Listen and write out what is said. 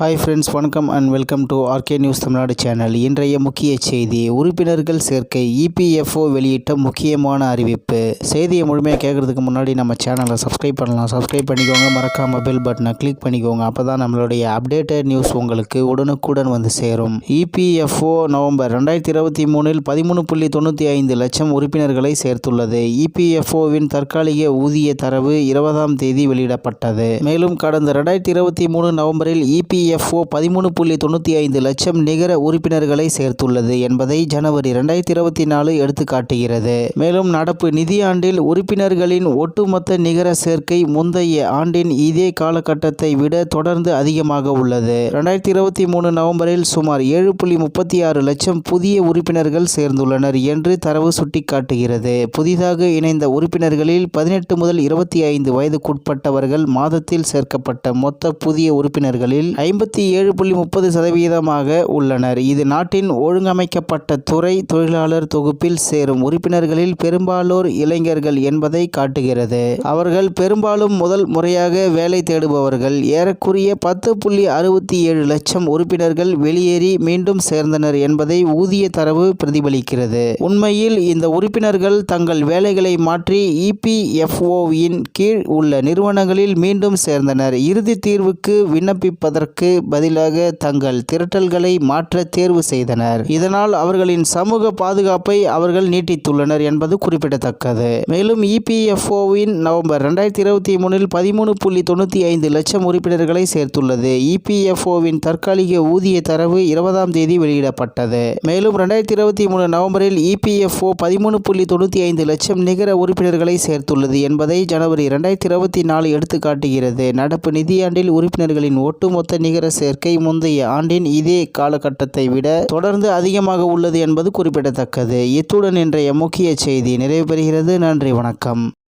Hi friends வணக்கம் and welcome to RK news Tamil Nadu channel இன்றைய முக்கிய செய்தி உறுப்பினர்கள் சேர்க்கை இபிஎஃப்ஓ வெளியிட்ட முக்கியமான அறிவிப்பு. செய்தியை முழுமையாக கேட்குறதுக்கு முன்னாடி நம்ம சேனலை சப்ஸ்கிரைப் பண்ணலாம். சப்ஸ்கிரைப் பண்ணிக்கோங்க மறக்காமல் பெல் பட்டனை கிளிக் பண்ணிக்கோங்க. அப்போ தான் நம்மளுடைய அப்டேட்டட் நியூஸ் உங்களுக்கு உடனுக்குடன் வந்து சேரும். இபிஎஃப்ஓ நவம்பர் ரெண்டாயிரத்தி இருபத்தி மூணில் பதிமூணு புள்ளி தொண்ணூற்றி ஐந்து லட்சம் உறுப்பினர்களை சேர்த்துள்ளது. இபிஎஃப்ஓவின் தற்காலிக ஊதிய தரவு இருபதாம் தேதி வெளியிடப்பட்டது. மேலும் கடந்த ரெண்டாயிரத்தி இருபத்தி மூணு நவம்பரில் எஃப்ஓ பதிமூணு புள்ளி தொண்ணூற்றி ஐந்து லட்சம் நிகர உறுப்பினர்களை சேர்த்துள்ளது என்பதை ஜனவரி ரெண்டாயிரத்தி இருபத்தி நாலு எடுத்துக்காட்டுகிறது. மேலும் நடப்பு நிதியாண்டில் உறுப்பினர்களின் ஒட்டுமொத்த நிகர சேர்க்கை முந்தைய ஆண்டின் இதே காலகட்டத்தை விட தொடர்ந்து அதிகமாக உள்ளது. ரெண்டாயிரத்தி இருபத்தி மூணு நவம்பரில் சுமார் ஏழு புள்ளி முப்பத்தி ஆறு லட்சம் புதிய உறுப்பினர்கள் சேர்ந்துள்ளனர் என்று தரவு சுட்டிக்காட்டுகிறது. புதிதாக இணைந்த உறுப்பினர்களில் பதினெட்டு முதல் இருபத்தி ஐந்து வயதுக்குட்பட்டவர்கள் மாதத்தில் சேர்க்கப்பட்ட மொத்த புதிய உறுப்பினர்களில் ஐம்பத்தி ஏழு புள்ளி முப்பது சதவீதமாக உள்ளனர். இது நாட்டின் ஒழுங்கமைக்கப்பட்ட துறை தொழிலாளர் தொகுப்பில் சேரும் உறுப்பினர்களில் பெரும்பாலோர் இளைஞர்கள் என்பதை காட்டுகிறது. அவர்கள் பெரும்பாலும் முதல் முறையாக வேலை தேடுபவர்கள். ஏறக்குறைய பத்து புள்ளி அறுபத்தி ஏழு லட்சம் உறுப்பினர்கள் வெளியேறி மீண்டும் சேர்ந்தனர் என்பதை ஊதிய தரவு பிரதிபலிக்கிறது. உண்மையில் இந்த உறுப்பினர்கள் தங்கள் வேலைகளை மாற்றி இபிஎஃப்ஓவின் கீழ் உள்ள நிறுவனங்களில் மீண்டும் சேர்ந்தனர். இறுதி தீர்வுக்கு விண்ணப்பிப்பதற்கு பதிலாக தங்கள் திரட்டல்களை மாற்ற தேர்வு செய்தனர். இதனால் அவர்களின் சமூக பாதுகாப்பை அவர்கள் நீட்டித்துள்ளனர் என்பது குறிப்பிடத்தக்கது. மேலும் இபிஎஃப்ஓவின் நவம்பர் ரெண்டாயிரத்தி இருபத்தி மூணில் பதிமூணு புள்ளி தொண்ணூற்றி ஐந்து லட்சம் உறுப்பினர்களை சேர்த்துள்ளது. இபிஎஃப்ஓவின் தற்காலிக ஊதிய தரவு இருபதாம் தேதி வெளியிடப்பட்டது. மேலும் ரெண்டாயிரத்தி இருபத்தி மூணு நவம்பரில் இபிஎஃப்ஓ பதிமூணு புள்ளி தொண்ணூற்றி ஐந்து லட்சம் நிகர உறுப்பினர்களை சேர்த்துள்ளது என்பதை ஜனவரி ரெண்டாயிரத்தி இருபத்தி நாலு எடுத்துக்காட்டுகிறது. நடப்பு நிதியாண்டில் உறுப்பினர்களின் ஒட்டுமொத்த நிகர சேர்க்கை முந்தைய ஆண்டின் இதே காலகட்டத்தை விட தொடர்ந்து அதிகமாக உள்ளது என்பது குறிப்பிடத்தக்கது. இத்துடன் இன்றைய முக்கிய செய்தி நிறைவு பெறுகிறது நன்றி வணக்கம்.